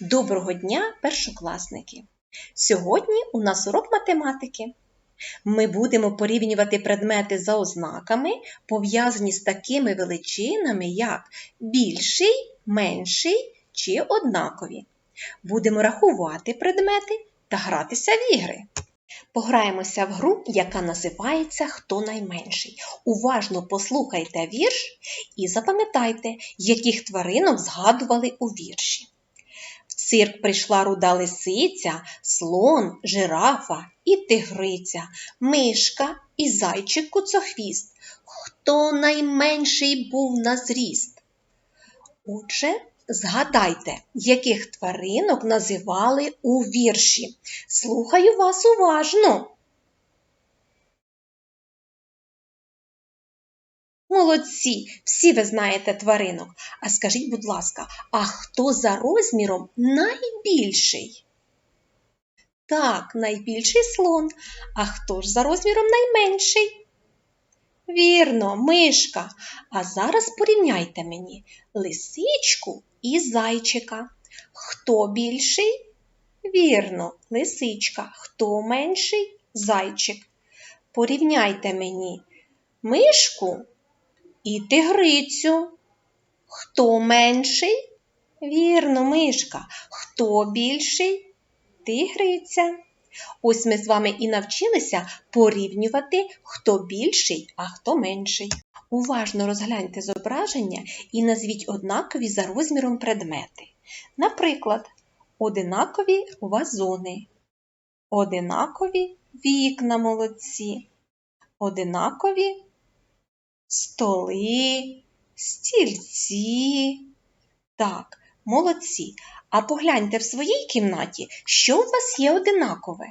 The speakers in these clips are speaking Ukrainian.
Доброго дня, першокласники! Сьогодні у нас урок математики. Ми будемо порівнювати предмети за ознаками, пов'язані з такими величинами, як більший, менший чи однакові. Будемо рахувати предмети та гратися в ігри. Пограємося в гру, яка називається Хто найменший. Уважно послухайте вірш і запам'ятайте, яких тваринок згадували у вірші. В цирк прийшла руда лисиця, слон, жирафа і тигриця, мишка і зайчик куцохвіст. Хто найменший був на зріст? Отже, згадайте, яких тваринок називали у вірші. Слухаю вас уважно. Молодці, всі ви знаєте тваринок. А скажіть, будь ласка, а хто за розміром найбільший? Так, найбільший слон. А хто ж за розміром найменший? Вірно, мишка. А зараз порівняйте мені лисичку і зайчика. Хто більший? Вірно, лисичка. Хто менший? Зайчик. Порівняйте мені мишку і тигрицю. Хто менший? Вірно, мишка. Хто більший? Тигриця. Ось ми з вами і навчилися порівнювати, хто більший, а хто менший. Уважно розгляньте зображення і назвіть однакові за розміром предмети. Наприклад, одинакові вазони, одинакові вікна молодці, одинакові столи, стільці. Так, молодці. А погляньте в своїй кімнаті, що у вас є одинакове.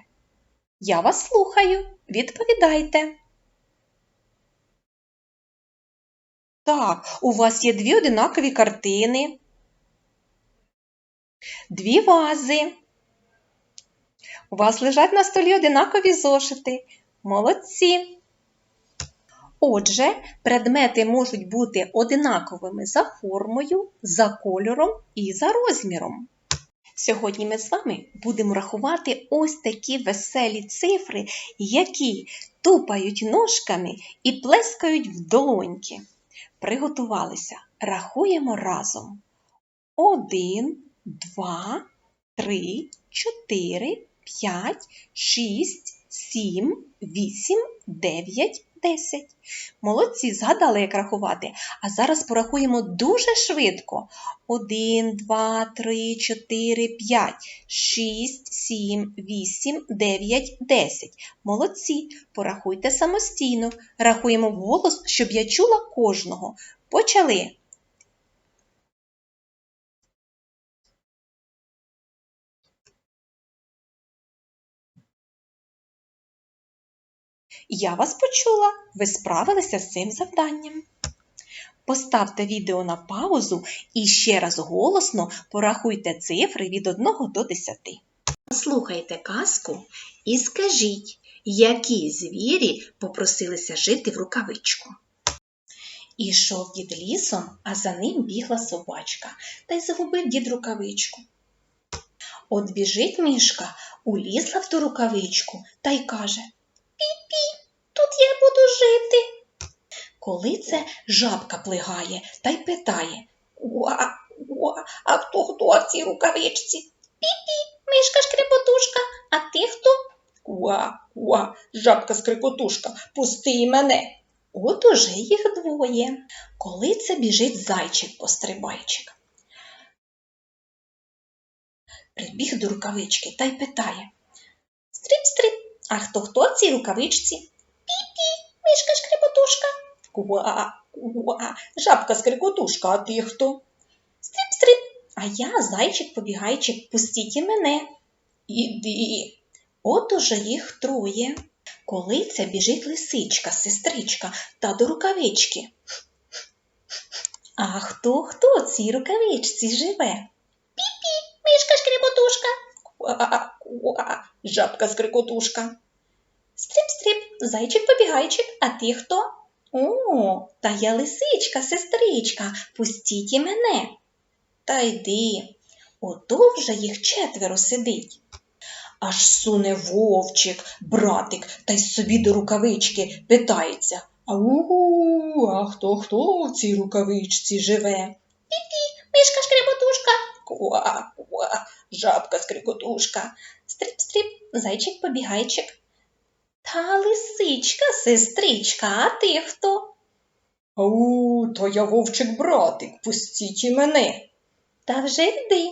Я вас слухаю. Відповідайте. Так, у вас є дві одинакові картини, дві вази. У вас лежать на столі одинакові зошити. Молодці. Отже, предмети можуть бути одинаковими за формою, за кольором і за розміром. Сьогодні ми з вами будемо рахувати ось такі веселі цифри, які тупають ножками і плескають в долоньки. Приготувалися. Рахуємо разом. Один, два, три, чотири, п'ять, шість, сім, вісім, дев'ять, десять. Молодці, згадали, як рахувати. А зараз порахуємо дуже швидко. Один, два, три, чотири, п'ять, шість, сім, вісім, дев'ять, десять. Молодці. Порахуйте самостійно. Рахуємо вголос, щоб я чула кожного. Почали. Я вас почула, ви справилися з цим завданням. Поставте відео на паузу і ще раз голосно порахуйте цифри від 1 до 10. Слухайте казку і скажіть, які звірі попросилися жити в рукавичку. Ішов дід лісом, а за ним бігла собачка, та й загубив дід рукавичку. От біжить мішка, улізла в ту рукавичку та й каже Пі-пі, я буду жити. Коли це жабка плигає та й питає Уа, уа, а хто хто в цій рукавичці? Пі-пі, мишка шкрепотушка, а ти хто? Уа, уа, жабка скрикотушка, пусти мене. От уже їх двоє. Коли це біжить зайчик-пострибайчик. Прибіг до рукавички та й питає Стрип-стрип, а хто хто в цій рукавичці? Пі-пі, мишка шкрепотушка. Куа, куа, жабка скрикотушка, а ти хто? Стрип-стрип, а я зайчик-побігайчик, пустіть і мене. Іди. От уже їх троє. Коли це біжить лисичка, сестричка та до рукавички. А хто хто цій рукавичці живе? Пі-пі, мишка шкрепотушка. Куа, куа, жабка скрикотушка. Стрип-стрип, зайчик-побігайчик, а ти хто? О, та я лисичка, сестричка, пустіть і мене. Та йди. Ото вже їх четверо сидить. Аж суне вовчик, братик, та й собі до рукавички питається. Ау, а хто хто в цій рукавичці живе? Пі-пі, мишка шкреботушка. Куа, куа, жабка скрикотушка. Стріп-стріп, зайчик побігайчик. Та лисичка, сестричка, а ти хто? Ау, то я вовчик братик, пустіть і мене. Та вже йди.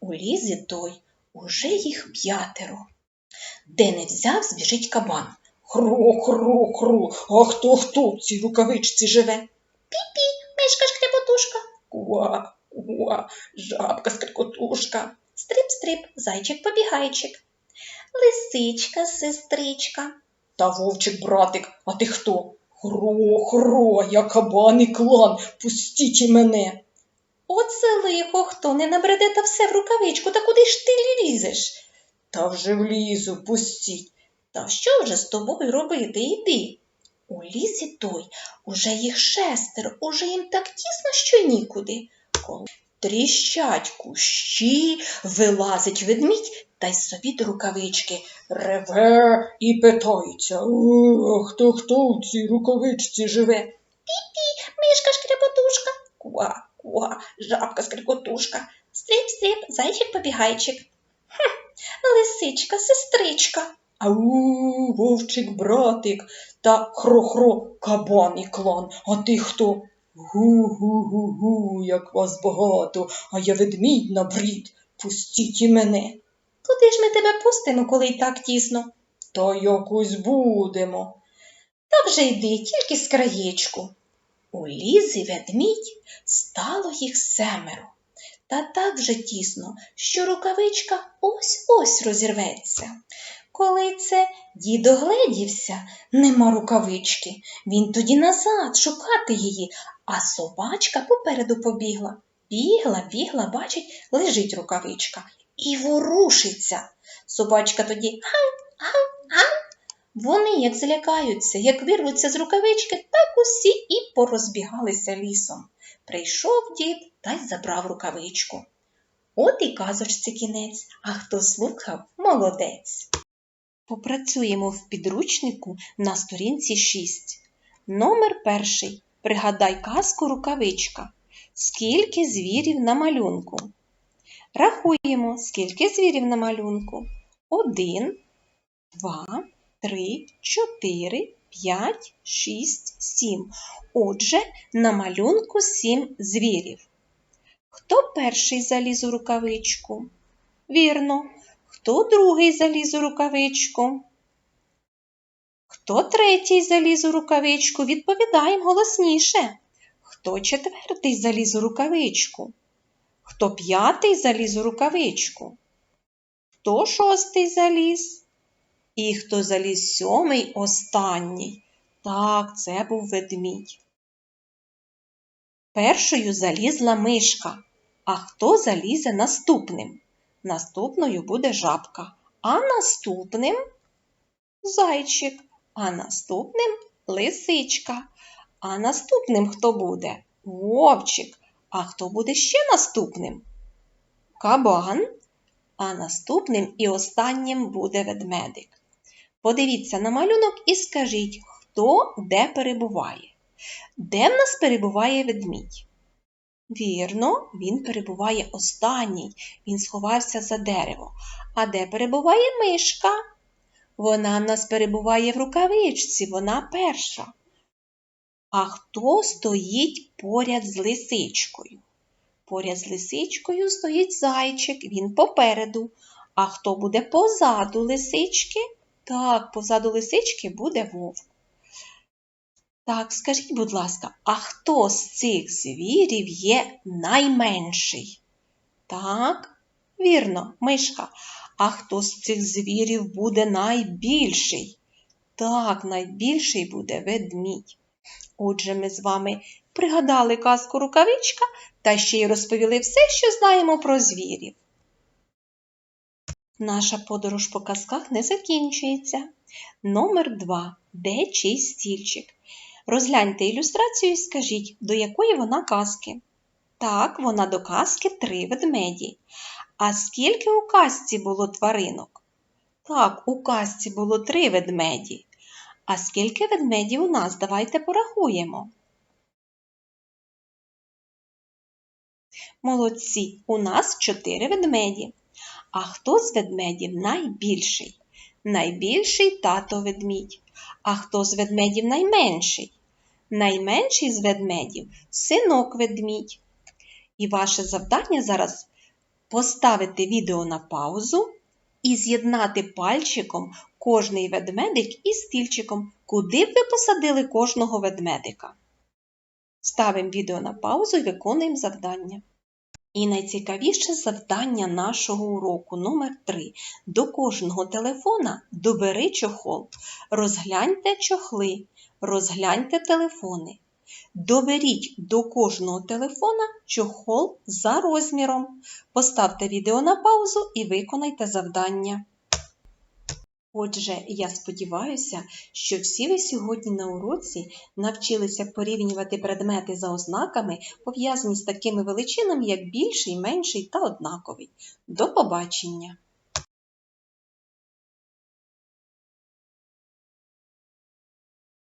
У лізі той уже їх п'ятеро. Де не взяв, збіжить кабан. Хру, хру, хру, а хто хто в цій рукавичці живе? Пі-пі, мишка шкреботушка. Куа, куа, жабка скрикотушка. Стрип-стрип, зайчик побігайчик. Лисичка, сестричка. Та вовчик братик, а ти хто? Хро, хро, я кабан і клан, пустіть і мене. Оце лихо, хто не набреде та все в рукавичку, та куди ж ти лізеш? Та вже влізу, пустіть. Та що вже з тобою робити? Іди. У лісі той уже їх шестеро, уже їм так тісно, що нікуди. Коли тріщать кущі, вилазить ведмідь та й собі до рукавички реве і питається, «О, хто хто в цій рукавичці живе? Пі-пі, мишка шкрепотушка. Куа, куа, жабка скрикотушка. Стріп-стріп, зайчик побігайчик. Хм, лисичка, сестричка. Ау, вовчик братик та хро-хро, кабан і клан. А ти хто? Гу-гу-гу-гу, як вас багато, а я ведмідь на брід. Пустіть і мене. Куди ж ми тебе пустимо, коли й так тісно? Та якось будемо. Та вже йди, тільки з краєчку. У лізі ведмідь стало їх семеро. Та так вже тісно, що рукавичка ось-ось розірветься. Коли це дід огледівся, нема рукавички, він тоді назад шукати її, а собачка попереду побігла. Бігла, бігла, бачить, лежить рукавичка і ворушиться. Собачка тоді гав, гав, гав. Вони як злякаються, як вирвуться з рукавички, так усі і порозбігалися лісом. Прийшов дід та й забрав рукавичку. От і казочці кінець, а хто слухав молодець. Попрацюємо в підручнику на сторінці 6. Номер перший. Пригадай казку рукавичка. Скільки звірів на малюнку? Рахуємо, скільки звірів на малюнку. Один, два, три, чотири, п'ять, шість, сім. Отже, на малюнку сім звірів. Хто перший заліз у рукавичку? Вірно. Хто другий заліз у рукавичку? Хто третій заліз у рукавичку? Відповідаємо голосніше. Хто четвертий заліз у рукавичку? Хто п'ятий заліз у рукавичку? Хто шостий заліз? І хто заліз сьомий останній? Так, це був ведмідь. Першою залізла мишка. А хто залізе наступним? Наступною буде жабка, а наступним зайчик, а наступним лисичка. А наступним хто буде? Вовчик. А хто буде ще наступним? Кабан. А наступним і останнім буде ведмедик. Подивіться на малюнок і скажіть, хто де перебуває. Де в нас перебуває ведмідь? Вірно, він перебуває останній, він сховався за дерево. А де перебуває мишка? Вона в нас перебуває в рукавичці, вона перша. А хто стоїть поряд з лисичкою? Поряд з лисичкою стоїть зайчик, він попереду. А хто буде позаду лисички? Так, позаду лисички буде вовк. Так, скажіть, будь ласка, а хто з цих звірів є найменший? Так, вірно, мишка. А хто з цих звірів буде найбільший? Так, найбільший буде ведмідь. Отже, ми з вами пригадали казку рукавичка та ще й розповіли все, що знаємо про звірів. Наша подорож по казках не закінчується. Номер 2. Де чий стільчик? Розгляньте ілюстрацію і скажіть, до якої вона казки. Так, вона до казки три ведмеді. А скільки у казці було тваринок? Так, у казці було три ведмеді. А скільки ведмедів у нас? Давайте порахуємо. Молодці, у нас чотири ведмеді. А хто з ведмедів найбільший? Найбільший тато ведмідь. А хто з ведмедів найменший? Найменший з ведмедів синок ведмідь. І ваше завдання зараз поставити відео на паузу і з'єднати пальчиком кожний ведмедик із стільчиком, куди б ви посадили кожного ведмедика. Ставимо відео на паузу і виконуємо завдання. І найцікавіше завдання нашого уроку номер 3 До кожного телефона добери чохол. Розгляньте чохли, розгляньте телефони. Доберіть до кожного телефона чохол за розміром. Поставте відео на паузу і виконайте завдання. Отже, я сподіваюся, що всі ви сьогодні на уроці навчилися порівнювати предмети за ознаками, пов'язані з такими величинами, як більший, менший та однаковий. До побачення!